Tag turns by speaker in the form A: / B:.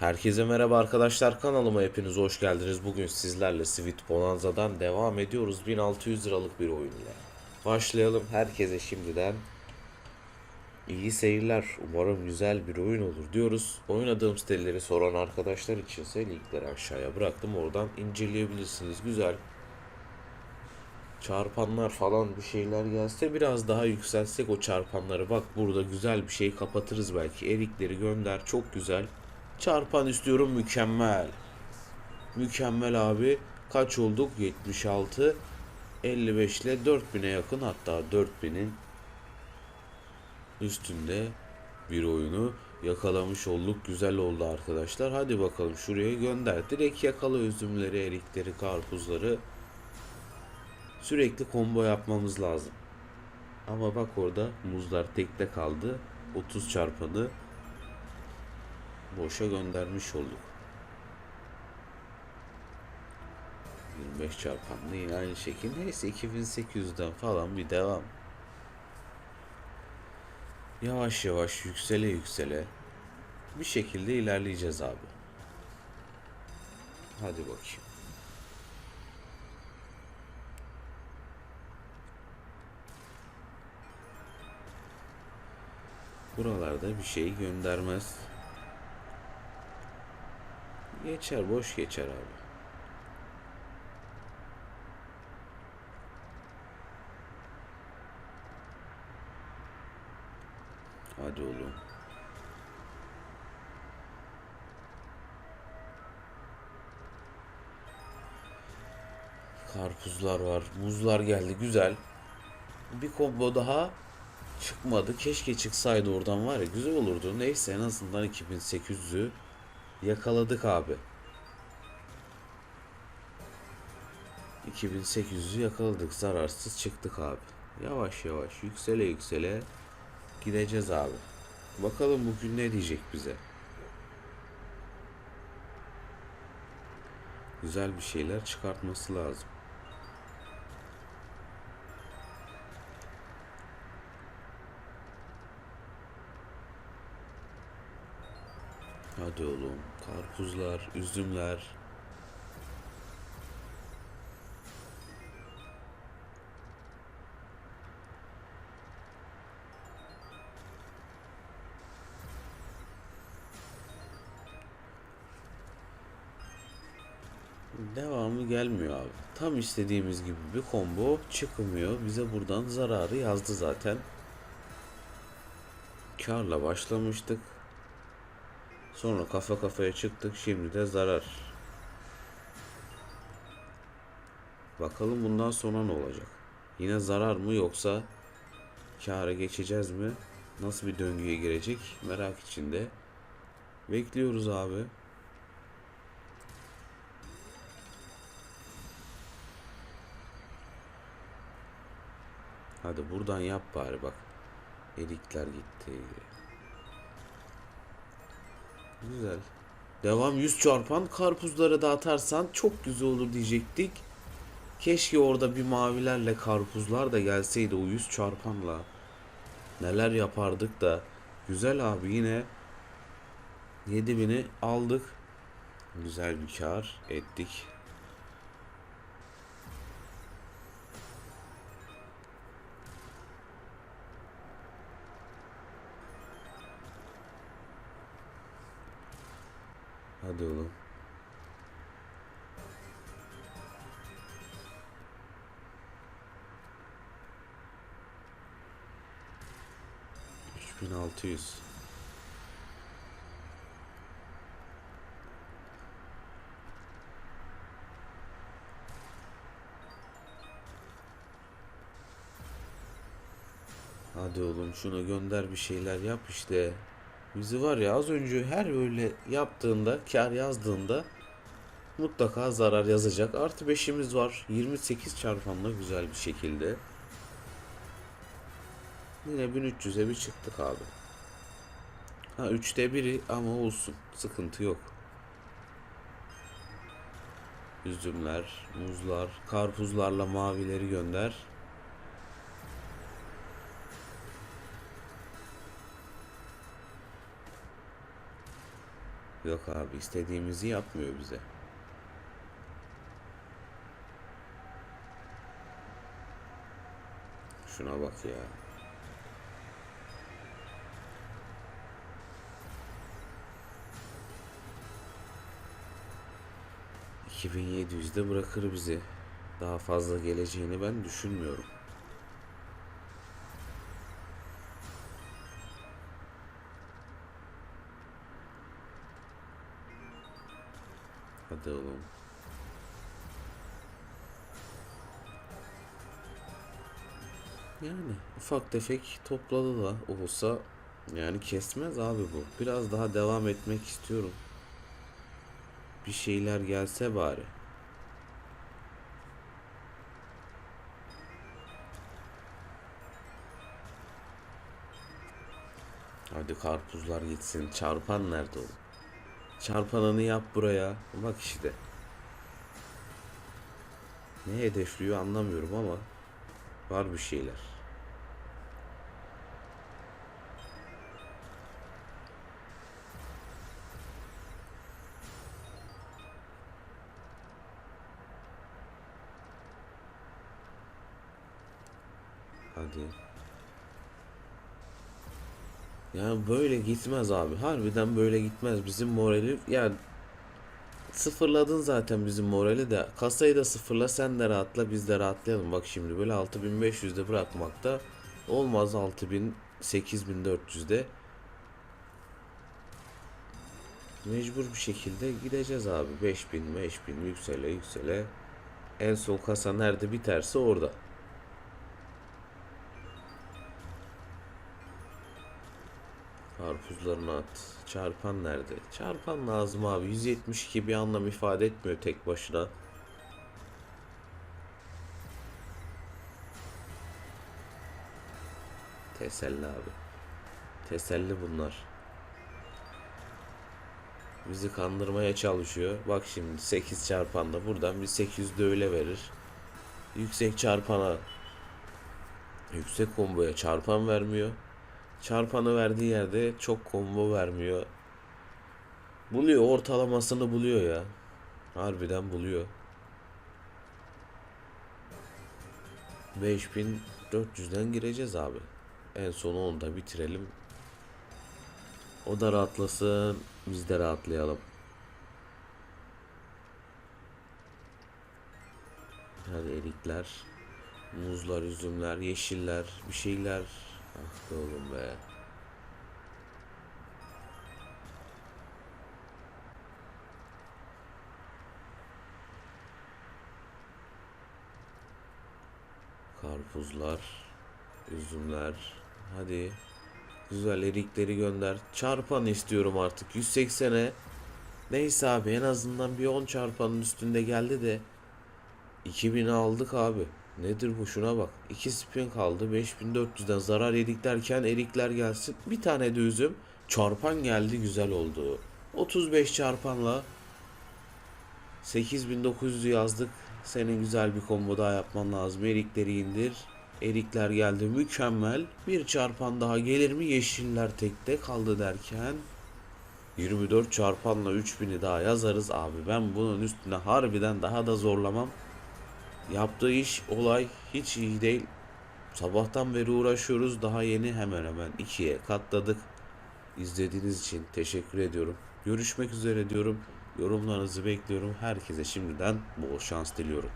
A: Herkese merhaba arkadaşlar kanalıma hepiniz hoş geldiniz. Bugün sizlerle Sweet Bonanza'dan devam ediyoruz 1600 liralık bir oyunla. Başlayalım herkese şimdiden iyi seyirler. Umarım güzel bir oyun olur diyoruz. Oynadığım siteleri soran arkadaşlar içinse linkleri aşağıya bıraktım. Oradan inceleyebilirsiniz. Güzel. Çarpanlar falan bir şeyler gelse biraz daha yükselsek o çarpanları. Bak burada güzel bir şey kapatırız belki. Erikleri gönder çok güzel. Çarpan istiyorum mükemmel. Mükemmel abi. Kaç olduk? 76. 55 ile 4000'e yakın hatta 4000'in üstünde bir oyunu yakalamış olduk. Güzel oldu arkadaşlar. Hadi bakalım şuraya gönder. Direkt yakala üzümleri, erikleri, karpuzları. Sürekli combo yapmamız lazım. Ama bak orada muzlar tekte kaldı. 30 çarpanı boşa göndermiş olduk. 25 çarpanlı yine aynı şekilde. Neyse 2800'den falan bir devam. Yavaş yavaş yüksele yüksele bir şekilde ilerleyeceğiz abi. Hadi bakayım. Buralarda bir şey göndermez. Geçer, boş geçer abi. Hadi oğlum. Karpuzlar var, muzlar geldi, güzel. Bir combo daha çıkmadı. Keşke çıksaydı oradan var ya güzel olurdu. Neyse en azından 2800'ü yakaladık abi. 2800'ü yakaladık. Zararsız çıktık abi. Yavaş yavaş yüksele yüksele gideceğiz abi. Bakalım bugün ne diyecek bize. Güzel bir şeyler çıkartması lazım. Hadi oğlum. Karpuzlar, üzümler. Devamı gelmiyor abi. Tam istediğimiz gibi bir combo çıkmıyor. Bize buradan zararı yazdı zaten. Karla başlamıştık. Sonra kafa kafaya çıktık. Şimdi de zarar. Bakalım bundan sonra ne olacak? Yine zarar mı yoksa kâra geçeceğiz mi? Nasıl bir döngüye girecek? Merak içinde. Bekliyoruz abi. Hadi buradan yap bari bak. Erikler gitti. Güzel. Devam 100 çarpan karpuzları da atarsan çok güzel olur diyecektik. Keşke orada bir mavilerle karpuzlar da gelseydi o 100 çarpanla. Neler yapardık da. Güzel abi yine 7000'i aldık. Güzel bir kar ettik. Hadi oğlum. Üç bin altı yüz. Hadi oğlum şunu gönder bir şeyler yap işte. Bizi var ya az önce her öyle yaptığında, kar yazdığında mutlaka zarar yazacak. Artı 5'imiz var. 28 çarpanla güzel bir şekilde. Yine 1300'e bir çıktık abi. Ha 3'te biri ama olsun. Sıkıntı yok. Üzümler, muzlar, karpuzlarla mavileri gönder. Yok abi istediğimizi yapmıyor bize. Şuna bak ya. ...2700'de bırakır bizi. Daha fazla geleceğini ben düşünmüyorum. Hadi oğlum. Yani ufak tefek topladı da olsa yani kesmez abi bu. Biraz daha devam etmek istiyorum. Bir şeyler gelse bari. Hadi karpuzlar gitsin. Çarpan nerede oğlum? Çarpanını yap buraya. Bak işte. Ne hedefliyor anlamıyorum ama var bir şeyler. Hadi. Yani böyle gitmez abi. Harbiden böyle gitmez. Bizim morali yani sıfırladın zaten bizim morali de. Kasayı da sıfırla sen de rahatla biz de rahatlayalım. Bak şimdi böyle 6500'de bırakmakta olmaz 6000 8400'de. Mecbur bir şekilde gideceğiz abi. 5000 5000 yüksele yüksele. En son kasa nerede biterse orada. Karpuzlarını at. Çarpan nerede? Çarpan lazım abi. 172 bir anlam ifade etmiyor tek başına. Teselli abi. Teselli bunlar. Bizi kandırmaya çalışıyor. Bak şimdi 8 çarpanda buradan bir 800 de öyle verir. Yüksek çarpana yüksek komboya çarpan vermiyor. Çarpanı verdiği yerde çok combo vermiyor. Buluyor ortalamasını buluyor ya. Harbiden buluyor. 5400'den gireceğiz abi. En son onu da bitirelim. O da rahatlasın. Biz de rahatlayalım. Hadi erikler. Muzlar, üzümler, yeşiller, bir şeyler. Ah be oğlum be. Karpuzlar, üzümler. Hadi. Güzel erikleri gönder. Çarpan istiyorum artık. 180'e. Neyse abi en azından bir 10 çarpanın üstünde geldi de 2000'i aldık abi. Nedir bu şuna bak. 2 spin kaldı. 5400'den zarar yedik derken erikler gelsin. Bir tane de üzüm. Çarpan geldi güzel oldu. 35 çarpanla 8900'ü yazdık. Senin güzel bir combo daha yapman lazım. Erikleri indir. Erikler geldi mükemmel. Bir çarpan daha gelir mi? Yeşiller tekte kaldı derken 24 çarpanla 3000'i daha yazarız abi. Ben bunun üstüne harbiden daha da zorlamam. Yaptığı iş olay hiç iyi değil. Sabahtan beri uğraşıyoruz. Daha yeni hemen hemen ikiye katladık. İzlediğiniz için teşekkür ediyorum. Görüşmek üzere diyorum. Yorumlarınızı bekliyorum. Herkese şimdiden bol şans diliyorum.